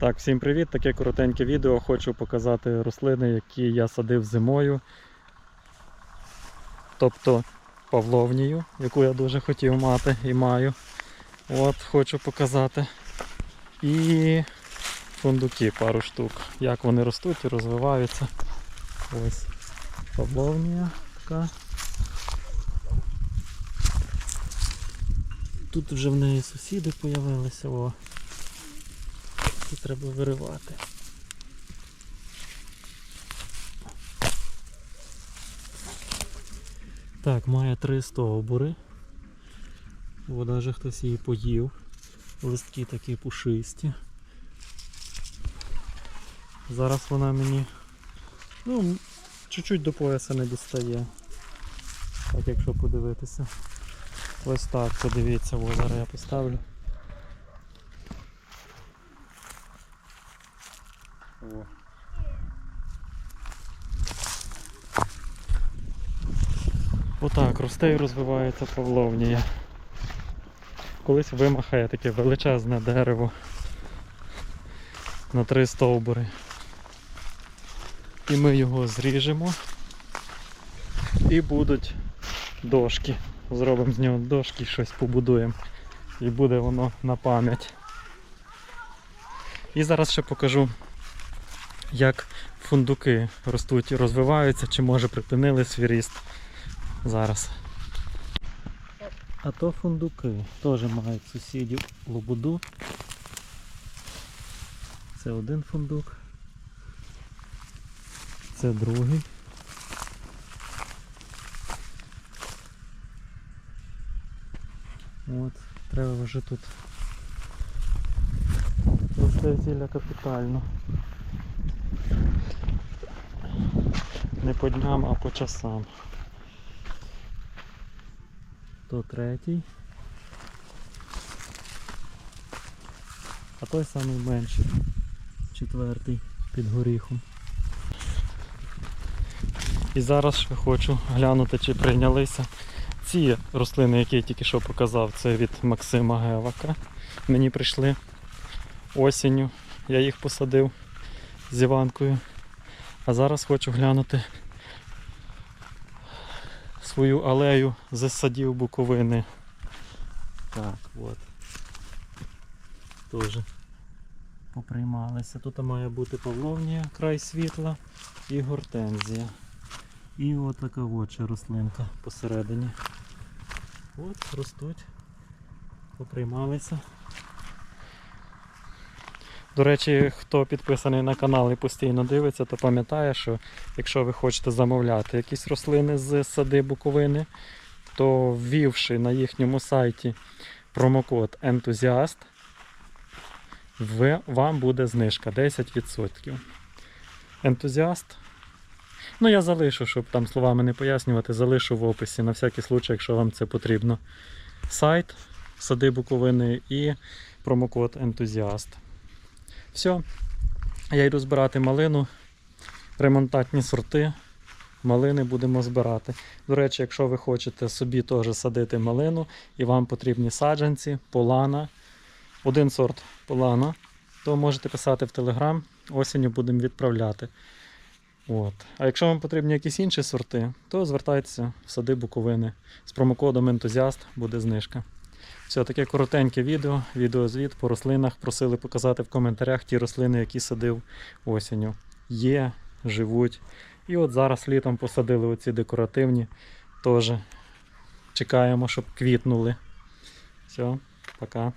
Так, всім привіт! Таке коротеньке відео. Хочу показати рослини, які я садив зимою. Тобто павловнію, яку я дуже хотів мати і маю. От, хочу показати. І фундуки пару штук. Як вони ростуть і розвиваються. Ось павловнія така. Тут вже в неї сусіди з'явилися. Це треба виривати. Так, має три стовбури. О, навіть хтось її поїв. Листки такі пушисті. Зараз вона мені ну, чуть-чуть до пояса не дістає. Так, якщо подивитися. Ось так, подивіться, зараз я поставлю. Отак росте і розвивається павловнія. Колись вимахає таке величезне дерево на три стовбури. І ми його зріжемо і будуть дошки. Зробимо з нього дошки, щось побудуємо. І буде воно на пам'ять. І зараз ще покажу як фундуки ростуть розвиваються, чи може припинили свій ріст зараз. А то фундуки теж мають сусідів лобуду. Це один фундук. Це другий. От, треба вже тут зілля капітально. Не по дням, а по часам. То третій. А той самий менший. Четвертий під горіхом. І зараз ще хочу глянути, чи прийнялися ці рослини, які я тільки що показав, це від Максима Гевака. Мені прийшли осінню. Я їх посадив з Іванкою. А зараз хочу глянути свою алею з садів Буковини. Так, от. Тоже поприймалися. Тут має бути павловнія, край світла і гортензія. І от така от рослинка посередині. От, ростуть, поприймалися. До речі, хто підписаний на канал і постійно дивиться, то пам'ятає, що якщо ви хочете замовляти якісь рослини з сади Буковини, то ввівши на їхньому сайті промокод ентузіаст, вам буде знижка 10%. Ентузіаст. Ну, я залишу, щоб там словами не пояснювати, залишу в описі на всякий случай, якщо вам це потрібно. Сайт сади Буковини і промокод ентузіаст. Все, я йду збирати малину, ремонтатні сорти. Малини будемо збирати. До речі, якщо ви хочете собі теж садити малину і вам потрібні саджанці, полана, один сорт полана, то можете писати в Телеграм, осінню будемо відправляти. От. А якщо вам потрібні якісь інші сорти, то звертайтеся в сади Буковини. З промокодом ентузіаст буде знижка. Все, таке коротеньке відео, відеозвіт по рослинах. Просили показати в коментарях ті рослини, які садив осінню. Є, живуть. І от зараз літом посадили оці декоративні. Теж чекаємо, щоб квітнули. Все, пока.